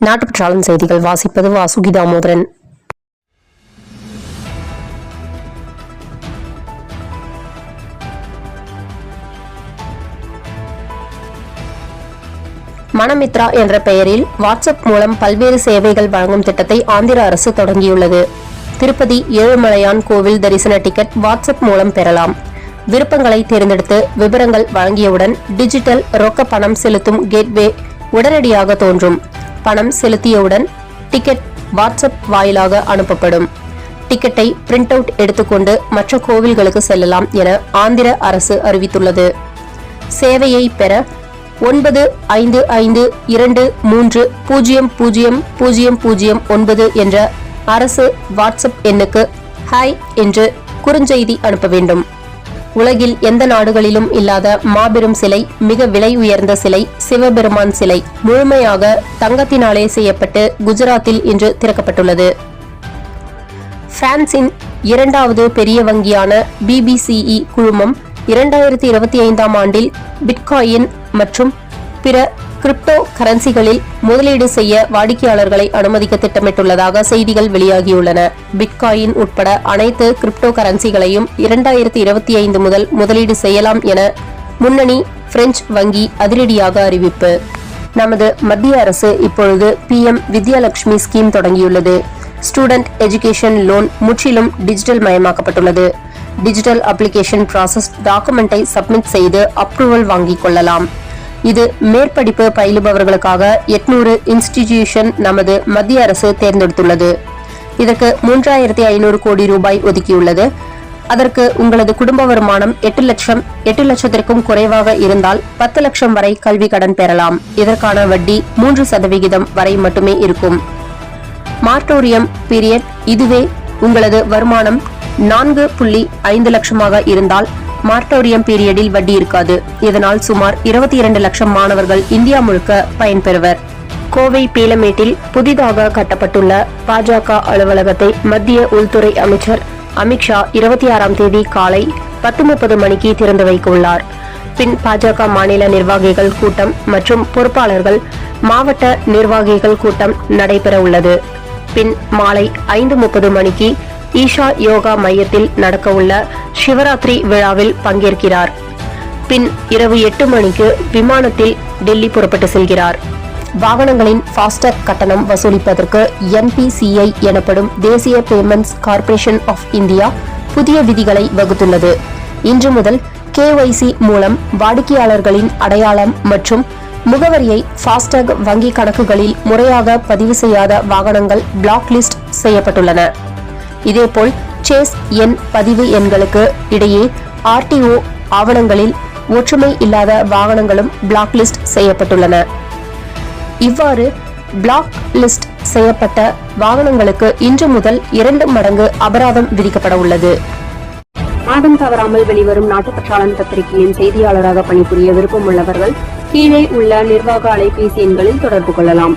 நாட்டுப்பற்றாளன் செய்திகள் வாசிப்பது வாசுகி தாமோதரன் மணமித்ரா என்ற பெயரில் வாட்ஸ்அப் மூலம் பல்வேறு சேவைகள் வழங்கும் திட்டத்தை ஆந்திர அரசு தொடங்கியுள்ளது. திருப்பதி ஏழுமலையான் கோவில் தரிசன டிக்கெட் வாட்ஸ்அப் மூலம் பெறலாம். விருப்பங்களை தேர்ந்தெடுத்து விவரங்கள் வழங்கியவுடன் டிஜிட்டல் ரொக்க பணம் செலுத்தும் கேட்வே உடனடியாக தோன்றும். பணம் செலுத்தியவுடன் டிக்கெட் வாட்ஸ்அப் வாயிலாக அனுப்பப்படும். டிக்கெட்டை பிரிண்ட் அவுட் எடுத்துக்கொண்டு மற்ற கோவில்களுக்கு செல்லலாம் என ஆந்திர அரசு அறிவித்துள்ளது. சேவையை பெற ஒன்பது ஐந்து ஐந்து இரண்டு மூன்று பூஜ்ஜியம் பூஜ்ஜியம் பூஜ்ஜியம் பூஜ்ஜியம் ஒன்பது என்ற அரசு வாட்ஸ்அப் எண்ணுக்கு ஹாய் என்று குறுஞ்செய்தி அனுப்ப வேண்டும். உலகில் எந்த நாடுகளிலும் இல்லாத மாபெரும் சிலை மிக விலை உயர்ந்த சிலை சிவபெருமான் சிலை முழுமையாக தங்கத்தினாலே செய்யப்பட்டு குஜராத்தில் இன்று திறக்கப்பட்டுள்ளது. பிரான்சின் இரண்டாவது பெரிய வங்கியான பிபிசிஇ குழுமம் இரண்டாயிரத்தி இருபத்தி ஐந்தாம் ஆண்டில் பிட்காயின் மற்றும் பிற கிரிப்டோ கரன்சிகளில் முதலீடு செய்ய வாடிக்கையாளர்களை அனுமதிக்க திட்டமிட்டுள்ளதாக செய்திகள் வெளியாகியுள்ளன. பிட்காயின் உட்பட அனைத்து கிரிப்டோ கரன்சிகளையும் இரண்டாயிரத்தி இருபத்தி ஐந்து முதல் முதலீடு செய்யலாம் என முன்னணி பிரெஞ்சு வங்கி அதிரடியாக அறிவிப்பு. நமது மத்திய அரசு இப்பொழுது பிஎம் வித்யாலட்சுமி ஸ்கீம் தொடங்கியுள்ளது. ஸ்டூடெண்ட் எஜுகேஷன் லோன் முற்றிலும் டிஜிட்டல் மயமாக்கப்பட்டுள்ளது. டிஜிட்டல் அப்ளிகேஷன் ப்ராசஸ் டாக்குமெண்டை சப்மிட் செய்து அப்ரூவல் வாங்கிக் கொள்ளலாம். இது மேற்படிப்பு பயிலுபவர்களுக்காக எட்நூறு இன்ஸ்டிடியூஷன் நமது மத்திய அரசு தேர்ந்தெடுத்துள்ளது. இதற்கு மூன்றாயிரத்தி ஐநூறு கோடி ரூபாய் ஒதுக்கியுள்ளது. அதற்கு உங்களது குடும்ப வருமானம் எட்டு லட்சம் எட்டு லட்சத்திற்கும் குறைவாக இருந்தால் பத்து லட்சம் வரை கல்வி கடன் பெறலாம். இதற்கான வட்டி மூன்று சதவிகிதம் வரை மட்டுமே இருக்கும். மார்டோரியம் பீரியட் இதுவே உங்களது வருமானம் நான்கு புள்ளி ஐந்து லட்சமாக இருந்தால் மார்டோரியம் பீரியடில் வட்டி இருக்காது. இதனால் சுமார் இருபத்தி இரண்டு லட்சம் மாணவர்கள் இந்தியா முழுக்க பயன்பெறுவர். கோவை பீலமேட்டில் புதிதாக கட்டப்பட்டுள்ள பாஜக அலுவலகத்தை மத்திய உள்துறை அமைச்சர் அமித்ஷா இருபத்தி ஆறாம் தேதி காலை பத்து முப்பது மணிக்கு திறந்து வைக்க உள்ளார் பின் பாஜக மாநில நிர்வாகிகள் கூட்டம் மற்றும் பொறுப்பாளர்கள் மாவட்ட நிர்வாகிகள் கூட்டம் நடைபெற உள்ளது பின் மாலை ஐந்து முப்பது மணிக்கு ஈஷா யோகா மையத்தில் நடக்கவுள்ள சிவராத்திரி விழாவில் பங்கேற்கிறார். பின் இரவு எட்டு மணிக்கு விமானத்தில் டெல்லி புறப்பட்டு செல்கிறார். வாகனங்களின் ஃபாஸ்டாக் கட்டணம் வசூலிப்பதற்கு என்பிசிஐ எனப்படும் தேசிய பேமெண்ட்ஸ் கார்ப்பரேஷன் ஆஃப் இந்தியா புதிய விதிகளை வகுத்துள்ளது. இன்று முதல் கேஒய்சி மூலம் வாடிக்கையாளர்களின் அடையாளம் மற்றும் முகவரியை ஃபாஸ்டாக் வங்கி கணக்குகளில் முறையாக பதிவு செய்யாத வாகனங்கள் பிளாக் லிஸ்ட் செய்யப்பட்டுள்ளன. இதேபோல் சேஸ் எண் பதிவு எண்களுக்கு இடையே ஆர்டிஓ ஆவணங்களில் ஒற்றுமை இல்லாத வாகனங்களும் பிளாக் லிஸ்ட் செய்யப்பட்டுள்ளன. இவ்வாறு பிளாக் லிஸ்ட் செய்யப்பட்ட வாகனங்களுக்கு இன்று முதல் இரண்டு மடங்கு அபராதம் விதிக்கப்பட உள்ளது. மாதம் தவறாமல் வெளிவரும் நாட்டுப்பற்றாளன் பத்திரிகையின் செய்தியாளராக பணிபுரிய விருப்பம் உள்ளவர்கள் கீழே உள்ள நிர்வாக அலைபேசி எண்களில் தொடர்பு கொள்ளலாம்.